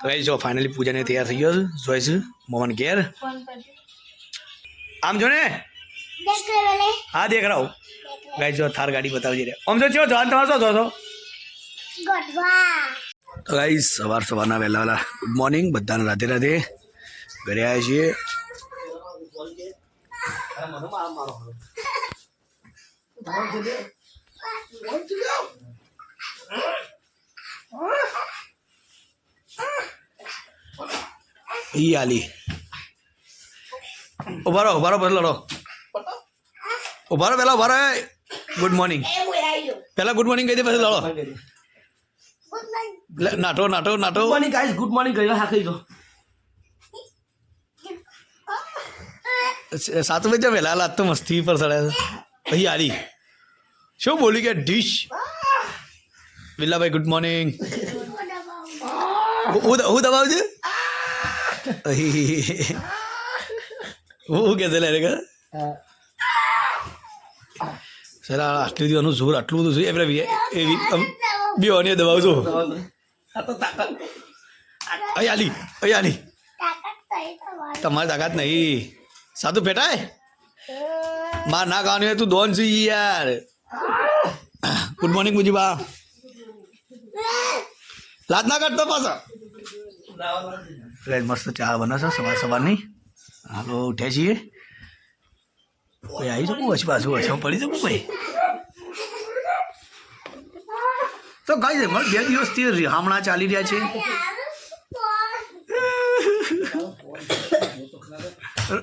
તો ગાઈસ જો ફાઇનલી પૂજાને તૈયાર થઈ ગયો છે જોઈશ મોહન ઘેર આમ જો ને હા દેખ રહા હું ગાઈસ જો થાર ગાડી બતાવજી રે આમ જો છો જાન તમારે શું છો છો તો ગાઈસ સવાર સવારના વહેલા વહેલા ગુડ મોર્નિંગ બધાને રાધે રાધે ઘરે આવ્યા છીએ ઈ આલી ઊભા રહો ઊભા રહો પછી લડો. ઊભા પહેલાં પહેલા ઊભા રહો ગુડ મોર્નિંગ પહેલાં ગુડ મોર્નિંગ કહી દે પછી લડો. લે, નાટો નાટો નાટો મોર્નિંગ ગાઈસ ગુડ મોર્નિંગ કહ્યું હા કહી દો સાત બજે વહેલા લાત તો મસ્તી પર ચડે ભાઈ આલી શું બોલી કે ડીશ? બિલ્લાભાઈ ગુડ મોર્નિંગ હું હું દબાવજે છું? હું હું કે લે કે સર આટલી દિવસનું જોર આટલું બધું છે એમને એવી બે અન્ય દબાવજો અહીં આલી અહીં આલી. તમારી તાકાત નહીં. સાધુ ફેટાય માર ના ખાવાનું હોય તું દોન છું યાર. Good morning Mujiba. લાત ના કાઢતો પાછા. ગાઈસ મસ્ત ચા બનાવશો, સવાર સવારની. હાલો, ઉઠ્યા છીએ. કોઈ આવી શકું પછી પાછું વચમાં પડી શકું ભાઈ તો ગાઈ મારે બે દિવસથી રિહામણા ચાલી રહ્યા છે.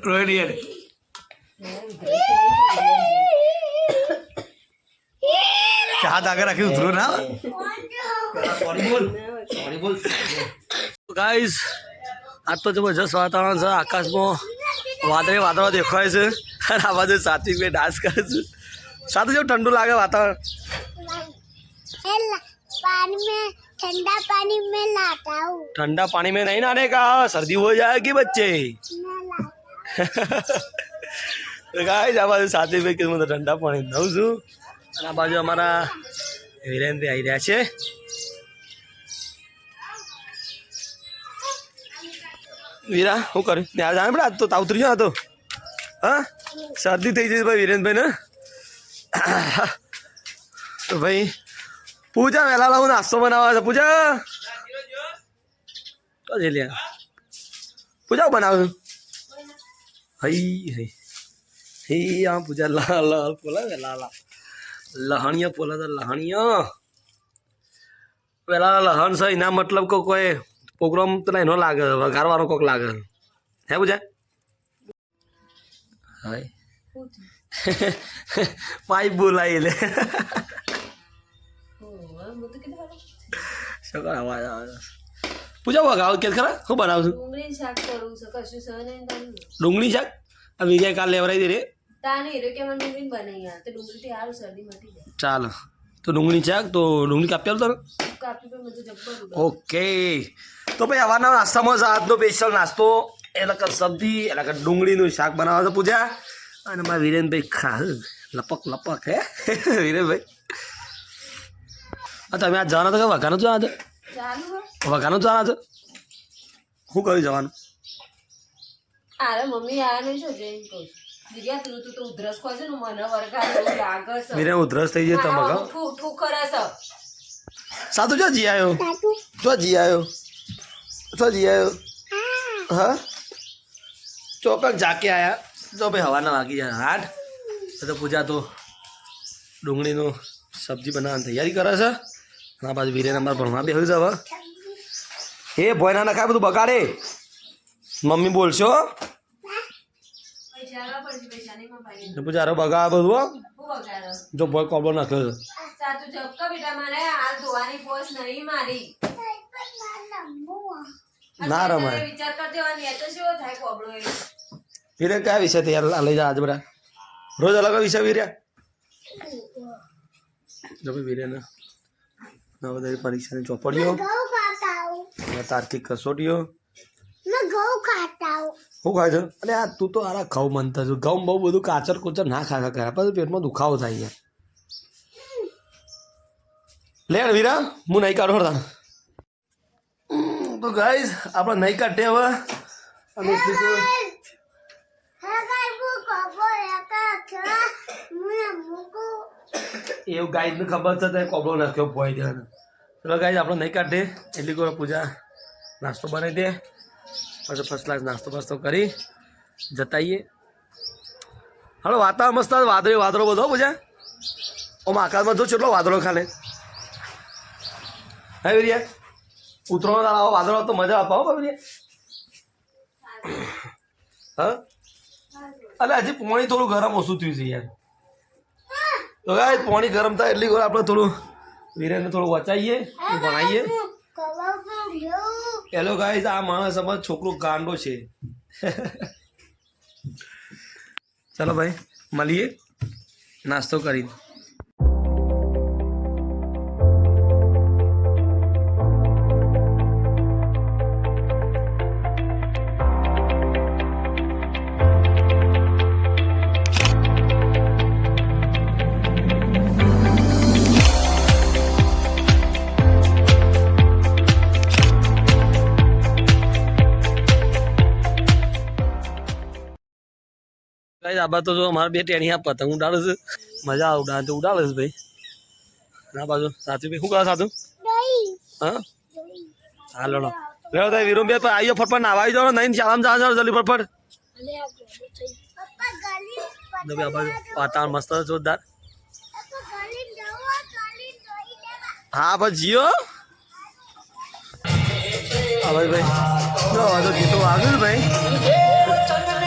રોહિણી હાથ આગળ રાખી ઉતરો ના ગાઈઝ આજ તો જબરજસ્ત વાતાવરણ છે. આકાશમાં વાદળે વાદળો દેખાય છે. અને આ બાજુ સાત્વિક ભાઈ ડાન્સ કરે છે. સાથે જેવું ઠંડુ લાગે વાતાવરણ. ઠંડા પાણી મેં નહીં નાને કા? શરદી હો જાય કે બચ્ચે ગાઈઝ આ બાજુ સાત્વિક ભાઈ કે ઠંડા પાણી દઉં છું. અને આ બાજુ અમારા હિરેન આવી રહ્યા છે. વીરા શું કર્યું ત્યાં જાણે પડે આજ તો તાવ ઉતરી ગયો હતો હા? શરદી થઈ જશે ભાઈ વિરેનભાઈ, ને? તો ભાઈ, પૂજા વહેલા લાવું, નાસ્તો બનાવવા છે. પૂજા? તો જઈ પૂજા બનાવ્યું હઈ હઈ. હઈ આ પૂજા લા લા, પોલા વેલા લા. લહાણિયા, પોલા, તો લહાણિયા. પેલા લહણ છે, એના મતલબ કે કોઈ પ્રોગ્રામ તો એનો લાગે. વઘારવાનો કોક લાગે. હે બુજા હાય. પાઇપ બોલાવી લે. શું અવાજ આવે પૂજા વગાવ કે ખરા? શું બનાવું છું? ડુંગળી શાક કરું છું કશું સહ ડુંગળી શાક? આ વિજય કાલ લેવરાઈ દે રે. તાને હીરો કે મને ડુંગળી બનાવી યાર તો ડુંગળીથી સારું શરદી મટી જાય. ચાલો. તો ડુંગળી શાક તો ડુંગળી કાપી આવતો ઓકે. તો ભાઈ આવાના નાસ્તામાં છે આજનો સ્પેશિયલ નાસ્તો. એટલે કે સબ્જી એટલે કે ડુંગળીનું શાક બનાવવા છે પૂજા. અને મારા વિરેનભાઈ ખા લપક લપક, હે? વિરેનભાઈ. હા તમે આ જવાના તો કે વઘાનું જવાના ચાલુ વઘાનો જવાના છે શું કહ્યું જવાનું? અરે મમ્મી આ નહીં છો, જઈને દિવ્યા તું તું તો ઉધરસ ખોશે ને મને વરગાર લાગે છે. વિરેન ઉધરસ થઈ જાય તમા હા, વઘાવ ઠૂ ઠૂ કરે છે. સાધુ જો જી આવ્યો જો જી આવ્યો જો જી આવ્યો હા? ચોકક જાકે આયા. જો ભાઈ હવાના વાગી જાય. હાટ. તો પૂજા તો ડુંગળીનું સબ્જી બનાવવાની તૈયારી કરે છે. આ બાજુ વીરેન અમારે ભણવા બેહ્યું છે હવે. હે ભોયના નખાય બધું બગાડે. મમ્મી બોલશો બિચારો બગા બધું જો ભોય કોબો નાખ્યો છે. ના રમાય. વીરે કયા વિષય તૈયાર લઈ જા આજ રોજ અલગ વિષય વીર્યા. જો ભાઈ વીરે ના બધા પરીક્ષાની ચોપડીઓ તાર્કિક કસોટીઓ શું ખાય છે અને આ તું તો આરા ઘઉં માનતા છું. ઘઉં બહુ બધું કાચર કુચર ના ખાખા કર્યા. કરે પછી પેટમાં દુખાવો થાય છે લે વીરા હું નહીં કાઢો તા તો ગાઈસ આપણે નહીં કાઢે હવે અને એવું ગાઈડને ખબર છે તે કોબળો નાખ્યો પોઈ ત્યાં ચલો ગાઈસ આપણે નહીં કાઢે એટલી કોઈ પૂજા નાસ્તો બનાવી દે. પછી ફર્સ્ટ ક્લાસ નાસ્તો બાસ્તો કરી જતાઈએ. હાલો વાતાવરણ મસ્ત વાદળો વાદળો બધો પૂજા? ઓમ આકાશમાં જો કેટલો વાદળો ખાલે. હે વીરિયા? ઉતરવાનો તારા આવો વાદળો તો મજા અપાવો હો હા? અરે હજી પાણી થોડું ગરમ ઓછું થયું છે યાર. તો ગાય પાણી ગરમ થાય એટલી વાર આપણે થોડું વીરેને થોડું વચાવીએ ભણાવીએ હેલો ગાઈઝ આ માણસ અમારો છોકરો ગાંડો છે. ચાલો ભાઈ મળીએ. નાસ્તો કરી ગાઈઝ આ બાદ તો જો અમારા બે ટેણીયા પતંગ ઉડાડે છે. મજા આવે ઉડાડે તો ઉડાડે છે ભાઈ. ના બાજુ સાચું ભાઈ. શું કરે સાચું? હા? હા લડો લેવો તાઈ વિરુમ બે આવીઓ ફટફટ નાવા આવી જાવ નહીં ચાલામ જા જલ્દી ફટફટ. આ બાજુ વાતાવરણ મસ્ત જોરદાર. હા બસ જીઓ. હા ભાઈ ભાઈ. જો આ તો ગીતો આવ્યું ભાઈ.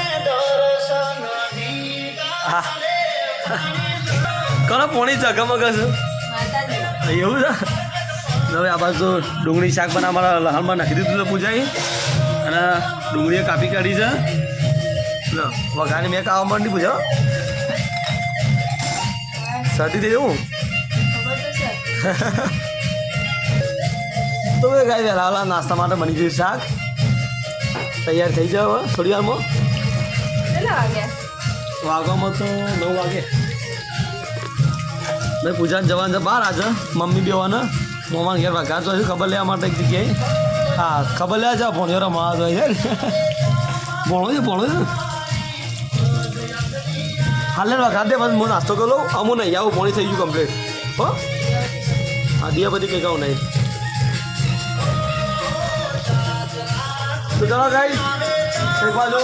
કરો પોણી ચગમગ છે એવું છે? હવે આ બાજુ ડુંગળી શાક બનાવવા અમારા લહાણમાં નાખી દીધું છે પૂજાઈ અને ડુંગળીએ કાપી કાઢી છે. વઘાને મેં કાવા માંડી પૂજા સતી થઈ જવું તો એ ગાય વહેલા વહેલા નાસ્તા માટે બની ગયું શાક. તૈયાર થઈ જાય હવે થોડી વારમાં. કેટલા વાગ્યા? વાગવામાં તો નવ વાગે. ભાઈ પૂજાને જવાનું છે. બહાર આજે. મમ્મી બેવાને મોમાં ઘેર વાગા તો હશે ખબર લેવા માટે એક જગ્યાએ. હા, ખબર લેવા જાવ ભણ્યો રમવા તો યાર ભણો છે ભણો છે. હાલે વખા દે પછી હું નાસ્તો કરી લઉં. અમું નહીં, આવું ભણી થઈ ગયું કમ્પ્લીટ હો? હા દિયા બધી કંઈ કહું નહીં. તો ચાલો ગાઈ એક બાજુ.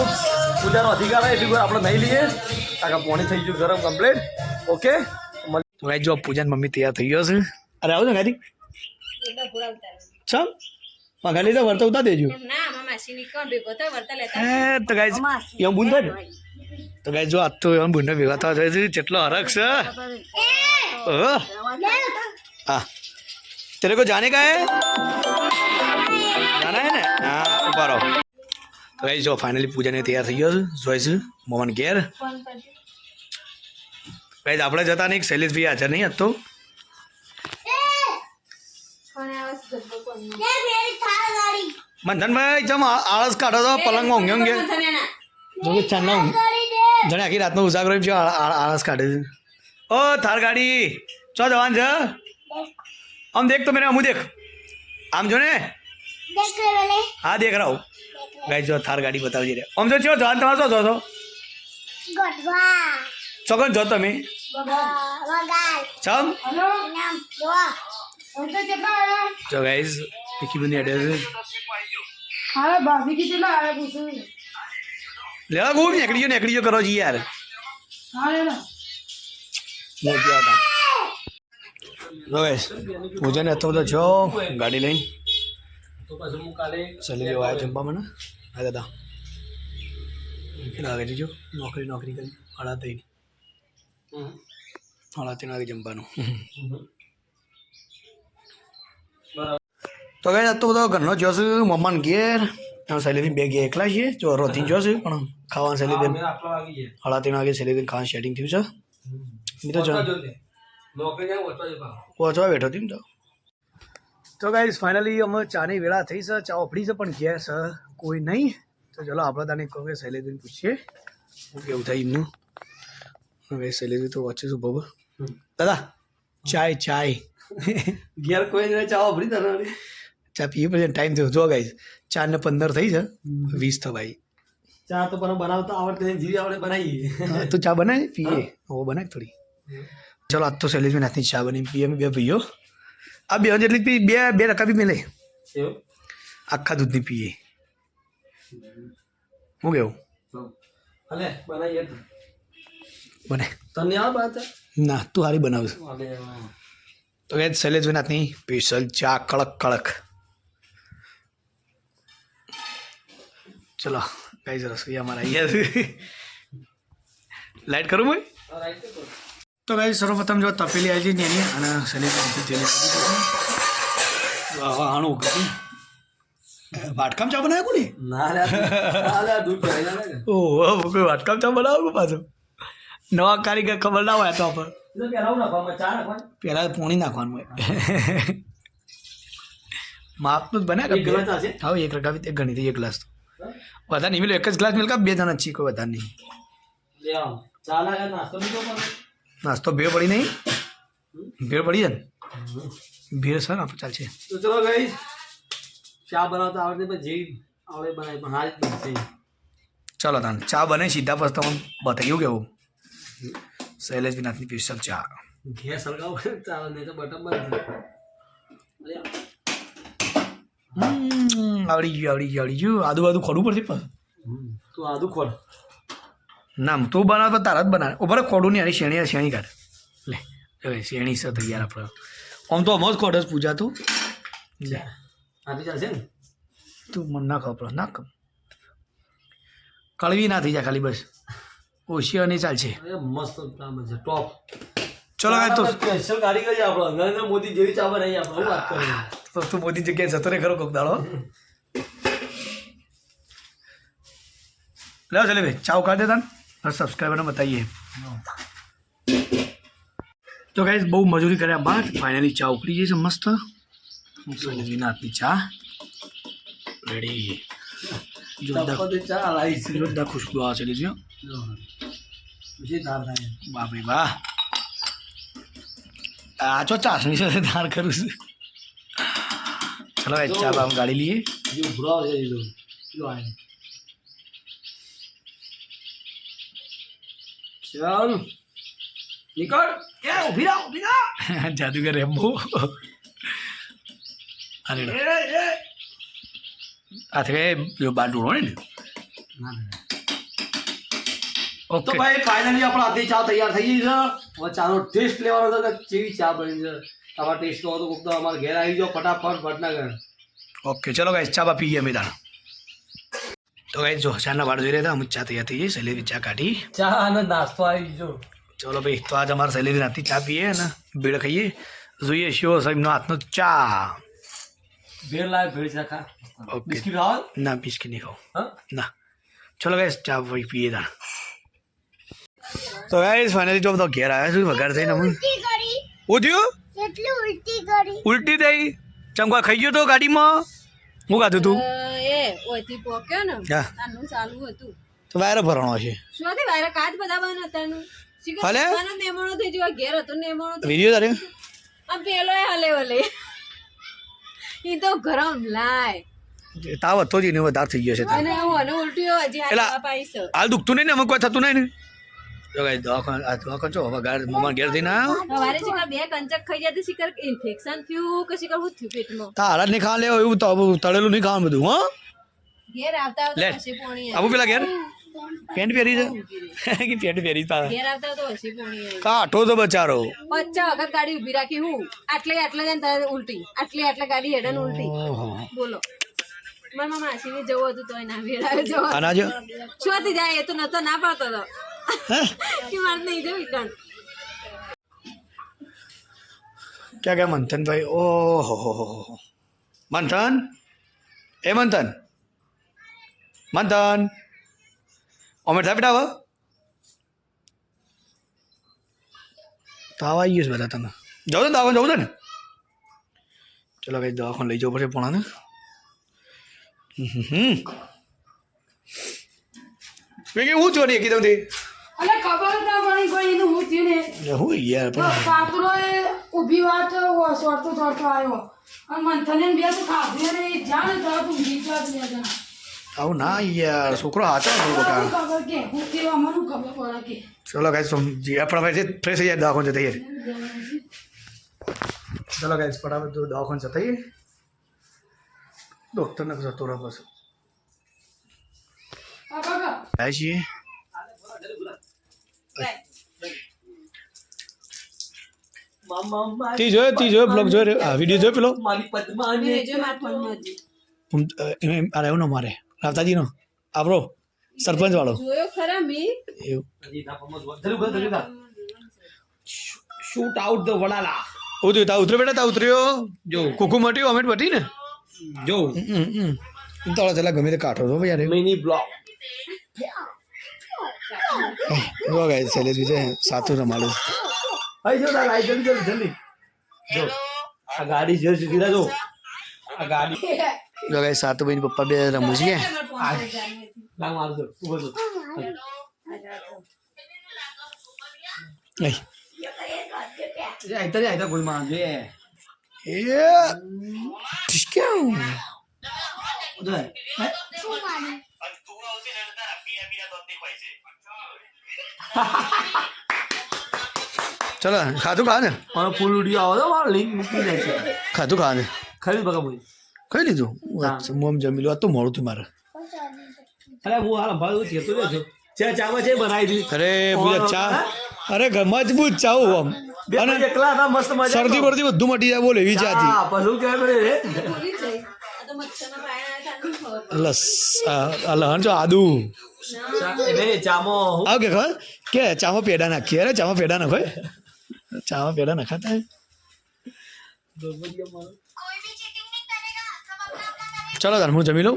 પૂજાનો અધિકાર હોય એટલી આપણે નહીં લઈએ. કાકા પોણી થઈ ગયું ગરમ કમ્પ્લેટ ઓકે તો ગાઈ જો પૂજાની મમ્મી તૈયાર થઈ ગયો છે. અરે આવો ને ગાડી. એટલે ભૂરા ઉતારે ચમ પગાર લીધા વર્તા ઉતાર દેજો તો ગાઈ એમ બુંદ ને તો ગાઈ જો આ તો એમ બુંડ ભેગા થવા જાય છે કેટલો હરક છે. હા. તેરે કો જાને કા હે જાના હે ને? હા ઊભા રહો. તો ગાઈ જો ફાઇનલી પૂજાને તૈયાર થઈ ગયો છે. જોઈશ મોહન ઘેર. ફોન આપણે જતા નહીં શૈલેષભાઈ હાજર નહીં હતો મંથનભાઈ જમ આળસ કાઢો તો પલંગમાં ઊંઘે ઊંઘે જો કે ચાંદના ઊંઘ. જાણે આખી રાતનો ઉજાગરો આળસ કાઢે છે. ઓ થાર ગાડી. ચો જવાન છે? આમ દેખ તો મેરે આમ દેખ. આમ જો ને. હા દેખ રહા હું ગાઈ જો થાર ગાડી બતાવજી રે. આમ જો છો જો તમારે શું જો છો ચોકન જો તમે. ચમ. જો. ગાઈઝ પીકી બની અડે છે. લેવા ગયો નીકળી ગયો કરો જી યાર. આવતા હવે પૂજાને હતો તો જો ગાડી લઈને. તો પછી હું કાલે ચલી ગયો આયા જમવા મને? હા દાદા. કેટલા વાગે જો નોકરી નોકરી કરી. સાડા ત્રણ સાડા ત્રણ વાગે જમવાનું. તો કઈ તો બધો ઘરનો જોશું મમ્માને ઘેર. શૈલીથી બે ગયા એકલા છીએ. જો રોતી જોશું પણ ખાવાનું ગયા. સાડા ત્રણ વાગે શૈલીથી ખાવાનું સેટિંગ થયું છે. મેં તો જો. વચવા બેઠો હતી ને તો તો ગાઈઝ ફાઇનલી અમે ચાની વેળા થઈ છે ચા ઓફડી છે પણ ગેસ કોઈ નહીં. તો ચલો આપણે તને કહું કે શૈલેષને પૂછીએ. હું કેવું થાય એમનું? હવે શૈલેષ તો વચ્ચે છું બબો દાદા ચાય ચાય. ઘેર કોઈ નહીં ચા ઓફડી તને ચા પીએ પછી ટાઈમ થયો. જો ગાઈઝ ચાર ને પંદર થઈ છે વીસ થવાય ચા તો પણ બનાવતા આવડતે જીવી આવડે બનાવીએ. તો ચા બનાવી પીએ. ઓ બનાવી થોડી. ચલો આજ તો શૈલેષભાઈ નાથની ચા બની પીએ બે ભાઈઓ. આ બે જેટલી પી બે બે ટકા પી મેલે. આખા દૂધની પીએ હું કેવું? બનાવીએ બને. તને ના તું સારી બનાવશે. તો કે શૈલેષભાઈ નાથની સ્પેશિયલ ચા કડક કડક. ચલો કઈ રસોઈ અમારા અહીંયા લાઈટ કરું ભાઈ? તો ભાઈ સર્વપ્રથમ જો તપેલી આવી છે એની અને શરીર તેલી હાણું ઉગતું વાટકામ ચા બનાવ્યો ને ના. ઓહો કોઈ વાટકામ ચા બનાવું પાછું? નવા કારીગર ખબર ના હોય તો આપણે પહેલા પોણી નાખવાનું હોય. માપનું જ બને એક ગ્લાસ ચા છે? હા એક રકાવી એક ગણી એક ગ્લાસ તો. વધારે નહીં મિલો એક જ ગ્લાસ મિલકા બે જણા છીએ કોઈ વધારે નહીં. લે આવો. ચા લાગે નાસ્તો પણ. નાસ્તો ભેળ પડી નહીં? ભેળ પડી જાય ને? ભેળ સર આપણે ચાલશે તો ચલો guys, ચા બનાવતા આવડે પણ જે આવડે બનાવી પણ હારી જ ચાલો તાન ચા બને સીધા પછી તમને બતાવ્યું કેવું? શૈલેષ વિનાથની સ્પેશિયલ ચા. ગેસ હળગાવો ચાલો નહીં તો બટન બંધ હમ, આવડી ગયું આવડી ગયું આવડી ગયું. આદુ બાદુ ખોડવું પડશે પણ. તું આદુ ખોલ. ના તું બનાવ તો તારા જ બનાવે. ઉપર ખોડું નહીં આની શેણી શેણી કાઢ. લે હવે શેણી છે તૈયાર આપણે. આમ તો આમ જ ખોડ જ પૂજા તું. લે. આપી ચાલશે ને? તું મને ના ખબર ના ખબર. કળવી ના થઈ જાય ખાલી બસ. ઓછી નહીં ચાલશે. મસ્ત કામ છે ટોપ ચલો આ તો સ્પેશિયલ કારીગર છે આપણો. નરેન્દ્ર મોદી જેવી ચા બનાવી આપણે વાત કરું તો તું મોદી જગ્યાએ જતો રે ખરો કોક દાડો. લાવ ચાલે ભાઈ ચાવ કાઢ દેતા ને સબસ્ક્રાઈબરને બતાવીએ તો ગાઈઝ બહુ મજૂરી કર્યા બાદ ફાઇનલી ચા ઉકળી ગઈ છે મસ્ત હાથની ચા રેડી જોરદાર જોરદાર ખુશ્બુ આવે છે લીધું જો. પછી ધાર વાહ ભાઈ વાહ આ ચો ચાસણી સાથે ધાર કરું છું ચલો ભાઈ ચા બામ ગાડી લઈએ ચાલ નીકળ એ ઊભી રહો ઊભી રહો જાદુગર રેમ્બો અરે આ થઈ પેલો બાર ડોળો ને ઓકે તો ભાઈ ફાઇનલી આપણે આધી ચા તૈયાર થઈ ગઈ છે હવે ચાનો ટેસ્ટ લેવાનો છે કે કેવી ચા બની છે તમારે ટેસ્ટ કરવો તો કોક તો અમારે ઘેર આવી જાઓ ફટાફટ ભટનગર ઓકે ચલો ગાઈસ ચા પીએ અમે તાણ તો ગાઈસ જો ચાના વાળ જોઈ રહ્યા હતા અમે ચા તૈયાર થઈ ગઈ સેલેરી ચા કાઢી. ચા અને નાસ્તો આવી ગયો. ચલો ભાઈ તો આજ અમારે સેલેરી રાતની ચા પીએ અને બેડ ખાઈએ. જોઈએ શિવો સાહેબનો હાથનો ચા. ભેળ લાવે ભેળ ચા ખા. ઓકે બિસ્કિટ ખાવ? ના બિસ્કિટ નહીં ખાવ. હા? ના. ચલો ગાઈસ ચા ભાઈ પીએ તા તો ગાઈસ ફાઇનલી જો બધો ઘેર આવ્યા છું વઘાર થઈને અમે કરી. ઉલટી થઈ. ચમકા ખાઈ ગયો તો ગાડીમાં? હું ખાધું તું? એ ઓયથી પોક્યો ને. તાનું ચાલુ હતું. તો વાયરો ભરણો છે. શું હતી વાયર? કાચ બધા તાનું હલે? નેમણો થઈ ગયો. ઘેર હતો નેમણો વિડિયો તારે? આમ પેલો એ હલે હલે ઈ તો ગરમ લાય. તાવ હતો જ ને વધારે થઈ ગયો છે. અને હું અને ઉલટીઓ હજી. હાથ પાઈશ. હાલ દુખતું નહીં ને અમે કોઈ થતું નહીં ને? તો કઈ દવાખાને આ દવાખાને છો? હવે ગાડ મમ્મા ઘેર થઈને આવ્યો સવારે શીખર બે કંચક ખાઈ જતી શીખર ઇન્ફેક્શન થયું કે શીખર શું થયું પેટમાં? તા નહીં ખાવા લેવો એવું તો તળેલું નહીં ખાવાનું બધું હા? ઘેર આવતા આવતા હસી પોણી આવું પેલા ઘેર? પેન્ટ પહેરી છે કે પેન્ટ પહેરી તા ઘેર આવતા તો હસી પોણી કાઠો તો બચારો. પચ્ચા વખત ગાડી ઊભી રાખી હું. આટલે આટલે જાય ને તારે ઉલટી. આટલે આટલે ગાડી હેડન ઉલટી. બોલો. મારા ને જવું હતું તોય ના જવું? અનાજ જાય? એ તો નતો ના પાડતો તો. ક્યાં ગયા મંથન ભાઈ ઓહો હો હો હો. મંથન? એ મંથન? મંથન? અમે થાય બેટા હવે? તાવ આવી ગયો છે બધા તમે. જાઉં ને દવાખાને જવું ને? ચલો કઈ દવાખાને લઈ જવું પડશે પોણાને. હમ હમ હું છો કીધું અલે ખબર ના પડી કોઈ એનું હું થયું ને હું યાર પણ પાતળો એ ઊભી વાત સોરતો સોરતો આવ્યો. અને મંથને બે તો ખાધું ને જાણ તો તું જીતવા જ લે આવું ના યાર છોકરો હાચો ને બકા. ખબર કે હું કેવા મને ખબર પડે કે. ચલો ગાઈસ આપણા ભાઈ ફ્રેશ થઈ જાય દવાખાન જતા રહીએ ચલો ગાઈસ ફટાફટ તો દવાખાને જતા ડૉક્ટરને જતો રહો બસ જાય છીએ. તી જોયો તી જોયો બ્લોગ જોયો આ વીડિયો જોયો પેલો? અરે એવું ન મારે. રાવતાજીનો. આપણો સરપંચ વાળો. Shoot out the Wadala. ઉતર્યો તા ઉતર્યો બેટા તા ઉતર્યો. જો. કુકુ મટ્યું અમેટ મટી ને? જો. હમ, હમ. એમ ગમે તે કાઢો તો યાર મિની બ્લોક. જો ગાઈસ શૈલેષ વિજય સાતું રમાડું. અહીં જો તાર જલ્દી જલ્દી જલ્દી. જો આ ગાડી જો સીધી જો. આ ગાડી. જો ગાઈસ સાતું ભાઈ પપ્પા બે રમું છીએ લાગ મારજો ઊભો છો નહીં એ આઈતા આઈતા કોઈ મારજો એ એ ઠીક જો હે. ચલો ખાધું ખા ને મારો ફૂલ વીડિયો આવો તો મારો લિંક મૂકી દે છે. ખાધું ખા ને ખરી બકા ભાઈ? ખાઈ લીધું? આમ જમી લો આ તો મોડું તું મારે. અરે હું હાલ ભાઈ કહેતો રહ્યો ચા ચામાં છે બનાવી દીધી અરે પૂજા ચા. અરે મજબૂત ચાવ આમ. અને એકલા હતા મસ્ત મજા શરદી બરદી બધું મટી જાય બોલે એવી ચા હતી. હા પછી કહેવાય રે? લસ લહણ જો આદુ. ચામાં કે ચામો પેડા નાખીએ અરે ચામો પેડા નાખો ચામાં પેડા નખાતા? ચલો તાર હું જમી લઉં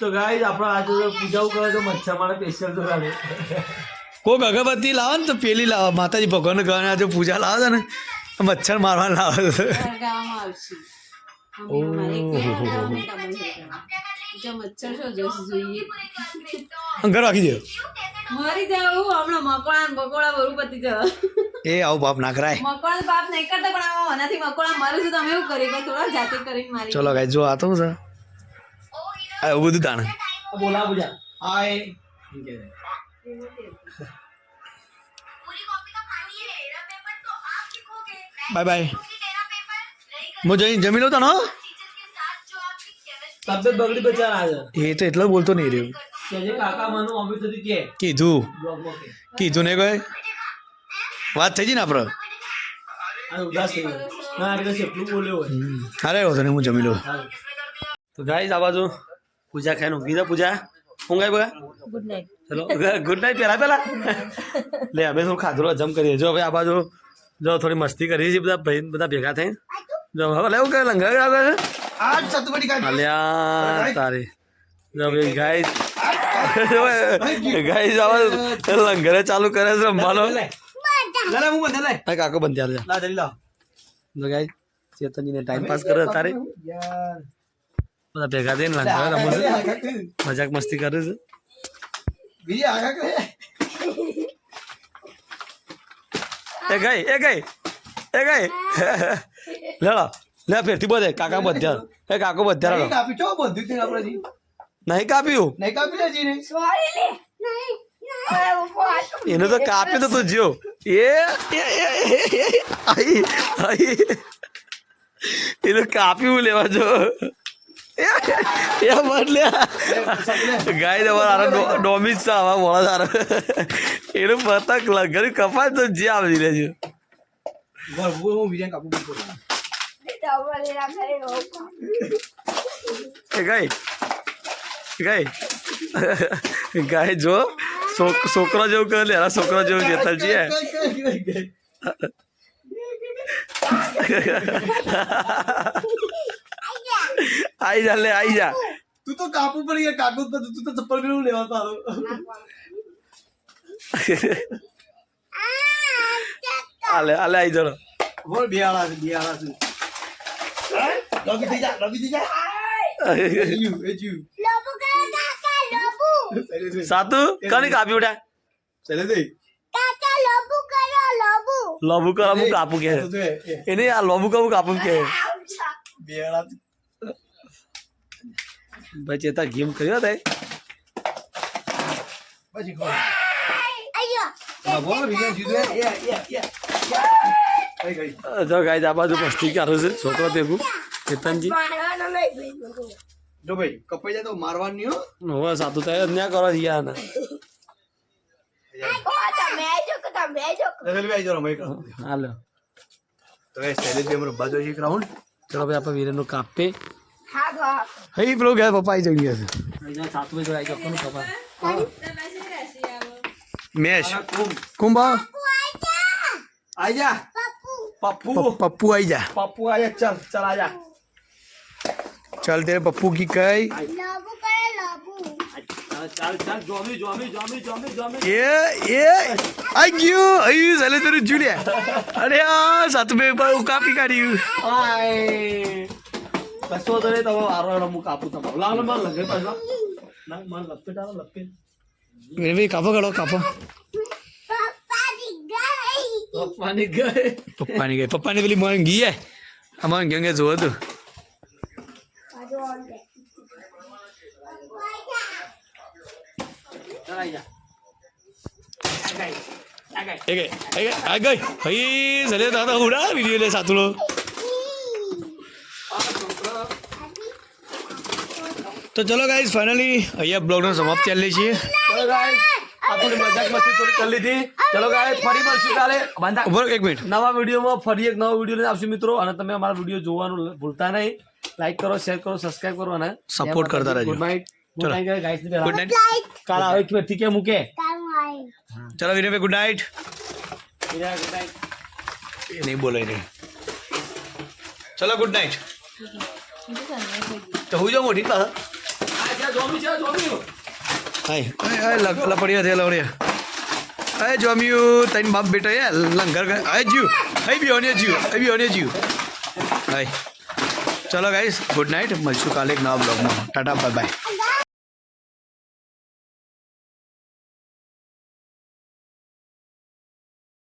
તો ગાઈઝ આપણે આજે જો પૂજા કરે તો મચ્છર મારે સ્પેશિયલ તો ગાલે કોક અગરબત્તી લાવે ને તો પેલી લાવે માતાજી ભગવાન ગણે આજે પૂજા લાવે છે ને મચ્છર મારવા લાવે છે ગાવામાં ઘર રાખી દે મરી જાવ હમણાં મકોડા ને બકોડા બરું પતી જવા. એ આવું બાપ ના કરાય. મકોડા બાપ નહીં કરતા પણ મકોડા મારું છું તમે એવું કરી કે થોડા જાતે કરીને મારી. ચલો ગાઈ જો આ તો છે? આ બધું તાણે. બોલા હાય બાય બાય હું જઈને જમી લઉં તાનો તબિયત બગડી બચાર આજે એ તો એટલો બોલતો નહીં રહ્યો કે જે કાકા માનું મમ્મી સુધી કે કીધું બ્લોગમાં કે કીધું ને કોઈ વાત થઈ ગઈ ને આપણે આ ઉદાસ થઈ ગયો ના એટલે કેટલું બોલ્યો હોય અરે વાંધો નહીં હું જમી લઉં હાલ. તો ગાઈસ આ બાજુ પૂજા ખાઈને ઊંઘી જા પૂજા ઊંઘાઈ બગા ગુડ નાઇટ ચલો ગુડ નાઇટ પેલા પેલા લે અમે શું ખાધું જમ કરીએ જો હવે આ બાજુ જો થોડી મસ્તી કરીએ છીએ બધા ભાઈ બધા ભેગા થઈને જો હવે લેવું કે લંગર આવે છે આજ સતુબડી કાઢી અલ્યા તારી. જો ભાઈ ગાઈસ ગાઈસ આવા લંગરે ચાલુ કરે છે રમવાનો આ કાકો બંધ ત્યારે જો ગાઈસ ચેતનજીને ટાઈમ પાસ કરે તારે. બધા ભેગા થઈને લંગર રમો છે મજાક મસ્તી કરે છે. એ ગઈ એ ગઈ એ ગઈ લેડો લે ફેરથી બધે. કાકા બધ્યા એ કાકો બધ્યા નહીં કાપી ચો બધું તે આપણે જી નહીં કાપ્યું? નહીં કાપી લેજી ને? એને તો કાપ્યું તો તું જો એ આઈ આઈ. એને કાપ્યું લેવા જો. એ બદલે ગાય તમારા આરા ડોમિસ છે આવા મોડા સારો એનું પતંગ લગ્ન કપાય તો જે આવી બોલ હું બીજા કાપું એ ગાય. ગાય. ગાય જો છોક- છોકરો જેવું કરે લેરા છોકરો જેવું જેતલજી હે આઈ જા લે આઈ જા. તું તો કાપુ પડી ગયા કાકુ તો તું તો ચપ્પલ પેલું લેવા તારો. આલે આલે આઈ જરો. બોલ બિયાળા છે બિયાળા લોબી થઈ જા એજુ એજુ લોબુ કરે કાકા લોબુ સાતુ કની કાપી ઉઠ્યા ચલે દે કાકા લોબુ કરો લોબુ લોબુ કરો હું કાપું કે એને આ લોબુ કવું કાપું કે બેડા ભાઈ ચેતા ગેમ કર્યો તે પછી ખોલ અయ్యో બોલ વિજય જીદે એ એ એ જો ગાઈસ આ બાજુ મસ્તી કરે છે છોકરો ભેગું કેતનજી? જો ભાઈ કપાઈ જાય તો મારવાની હો. હવે સાતું થાય ન્યા કરો યાર ને ઓ તમે આજો કે તમે આજો રેલવે આવી જરો મૈક હાલો. તો એ શૈલેષભાઈ અમારો બાજુ એક રાઉન્ડ ચલો ભાઈ આપણે વીરેનનું કાપે હા ગો હઈ પેલો ગયા પપ્પા આવી જઈ ગયા છે સાત વાગે આવી જવાનું પપ્પા મેશ. કુંભા. આઈ જા. પપ્પુ. પપ્પુ. આવી જા. પપ્પુ આઈ જા ચલ ચલ આજા ચાલ તેરે પપ્પુ કી કઈ? એ એ આઈ ગયું. અહીં ચાલે તેરું જુલિયા અરે આ સાત બે પર કાપી કાઢ્યું. કશો તો નહીં તમે વારો એનો મુક તમારો. લાવ માર લગે પાછા. ના માર કાપો કાઢો કાપો. પપ્પા દી ગઈ. પપ્પાની ગઈ. પપ્પાની ગઈ. પપ્પાની પેલી હે. આ અંગે જોવો તું. દાદા ઉડા વીડિયો લે સાતુલો તો ચલો ગાઈઝ ફાઇનલી અહીંયા બ્લોગનો સમાપ્ત ચાલી છીએ. ચલો ગાઈસ આપણે મજાક મસ્તી થોડી કરી લીધી. ચલો ગાઈઝ ફરી મળશું કાલે. બંધા એક મિનિટ. નવા વિડીયોમાં ફરી એક નવો વીડિયો લઈને આવશું મિત્રો. અને તમે અમારા વીડિયો જોવાનું ભૂલતા નહીં. લાઈક કરો શેર કરો સબસ્ક્રાઇબ કરો અને Support કરતા રહેજો. ગુડ નાઇટ ગુડ ચલો. નાઇટ ગાઈસ ગુડ નાઇટ કાલ આવે કે ઠીક હે મૂકે કામ આઈ ચલો વિનયભાઈ ગુડ નાઇટ ગુડ નાઇટ એ નહીં બોલાય નહીં ચલો ગુડ નાઇટ તો હું જાઉં મોટી પાસે આ જ્યાં જોમી છે જોમી હાય હાય હાય લગ લપડિયા થયા લવડિયા હાય જોમ્યું તઈને બાપ બેટા યાર લંગર ગયે હાય જીવ હાય બી ઓને જીવ હાય બી ઓને જીવ હાય ચલો ગાઈસ ગુડ નાઇટ મળશું કાલે એક નવા બ્લોગમાં ટાટા બાય બાય